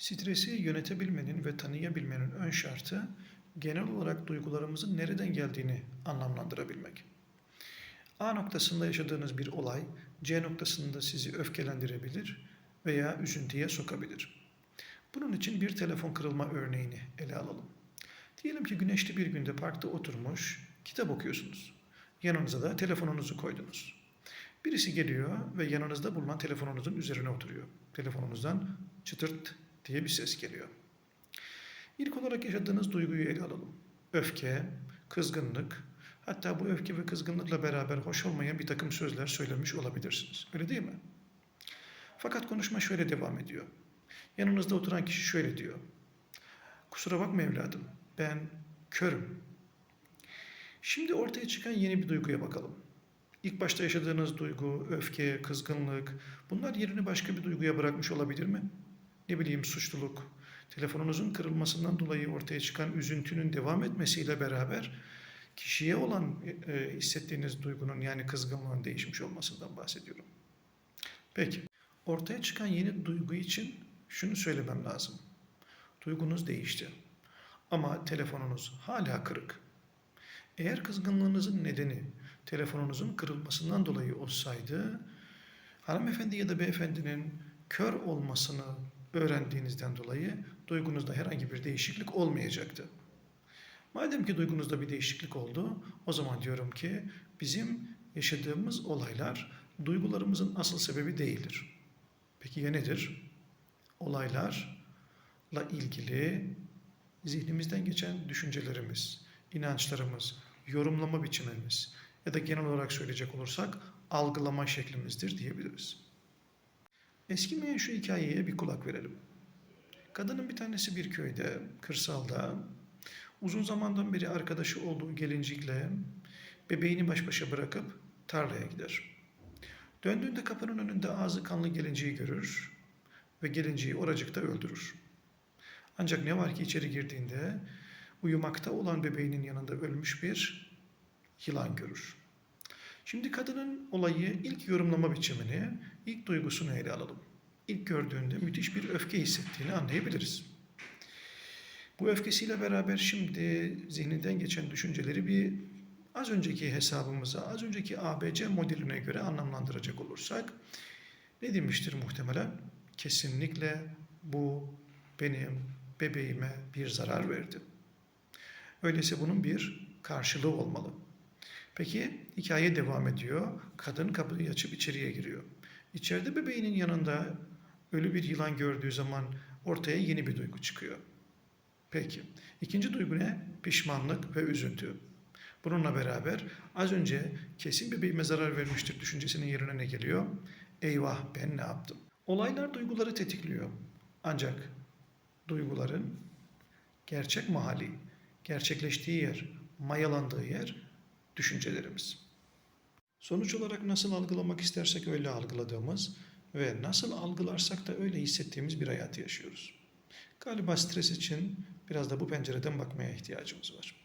Stresi yönetebilmenin ve tanıyabilmenin ön şartı genel olarak duygularımızın nereden geldiğini anlamlandırabilmek. A noktasında yaşadığınız bir olay C noktasında sizi öfkelendirebilir veya üzüntüye sokabilir. Bunun için bir telefon kırılma örneğini ele alalım. Diyelim ki güneşli bir günde parkta oturmuş, kitap okuyorsunuz. Yanınıza da telefonunuzu koydunuz. Birisi geliyor ve yanınızda bulunan telefonunuzun üzerine oturuyor. Telefonunuzdan çıtırt diye bir ses geliyor. İlk olarak yaşadığınız duyguyu ele alalım. Öfke, kızgınlık, hatta bu öfke ve kızgınlıkla beraber hoş olmayan bir takım sözler söylemiş olabilirsiniz. Öyle değil mi? Fakat konuşma şöyle devam ediyor. Yanınızda oturan kişi şöyle diyor. Kusura bakma evladım, ben körüm. Şimdi ortaya çıkan yeni bir duyguya bakalım. İlk başta yaşadığınız duygu, öfke, kızgınlık, bunlar yerini başka bir duyguya bırakmış olabilir mi? Ne bileyim suçluluk, telefonunuzun kırılmasından dolayı ortaya çıkan üzüntünün devam etmesiyle beraber kişiye olan e, hissettiğiniz duygunun yani kızgınlığın değişmiş olmasından bahsediyorum. Peki, ortaya çıkan yeni duygu için şunu söylemem lazım. Duygunuz değişti. Ama telefonunuz hala kırık. Eğer kızgınlığınızın nedeni telefonunuzun kırılmasından dolayı olsaydı, hanımefendi ya da beyefendinin kör olmasını öğrendiğinizden dolayı duygunuzda herhangi bir değişiklik olmayacaktı. Madem ki duygunuzda bir değişiklik oldu, o zaman diyorum ki bizim yaşadığımız olaylar duygularımızın asıl sebebi değildir. Peki ya nedir? Olaylarla ilgili zihnimizden geçen düşüncelerimiz, inançlarımız, yorumlama biçimimiz ya da genel olarak söyleyecek olursak algılama şeklimizdir diyebiliriz. Eskimeyen şu hikayeye bir kulak verelim. Kadının bir tanesi bir köyde, kırsalda, uzun zamandan beri arkadaşı olduğu gelincikle bebeğini baş başa bırakıp tarlaya gider. Döndüğünde kapının önünde ağzı kanlı gelinciği görür ve gelinciği oracıkta öldürür. Ancak ne var ki içeri girdiğinde uyumakta olan bebeğinin yanında ölmüş bir yılan görür. Şimdi kadının olayı ilk yorumlama biçimini, ilk duygusunu ele alalım. İlk gördüğünde müthiş bir öfke hissettiğini anlayabiliriz. Bu öfkesiyle beraber şimdi zihninden geçen düşünceleri bir az önceki hesabımıza, az önceki ABC modeline göre anlamlandıracak olursak ne demiştir muhtemelen? Kesinlikle bu benim bebeğime bir zarar verdi. Öyleyse bunun bir karşılığı olmalı. Peki hikaye devam ediyor. Kadın kapıyı açıp içeriye giriyor. İçeride bebeğinin yanında ölü bir yılan gördüğü zaman ortaya yeni bir duygu çıkıyor. Peki. İkinci duygu ne? Pişmanlık ve üzüntü. Bununla beraber az önce kesin bebeğime zarar vermiştir düşüncesinin yerine ne geliyor? Eyvah ben ne yaptım? Olaylar duyguları tetikliyor. Ancak duyguların gerçek mahalli, gerçekleştiği yer, mayalandığı yer düşüncelerimiz. Sonuç olarak nasıl algılamak istersek öyle algıladığımız ve nasıl algılarsak da öyle hissettiğimiz bir hayatı yaşıyoruz. Galiba stres için biraz da bu pencereden bakmaya ihtiyacımız var.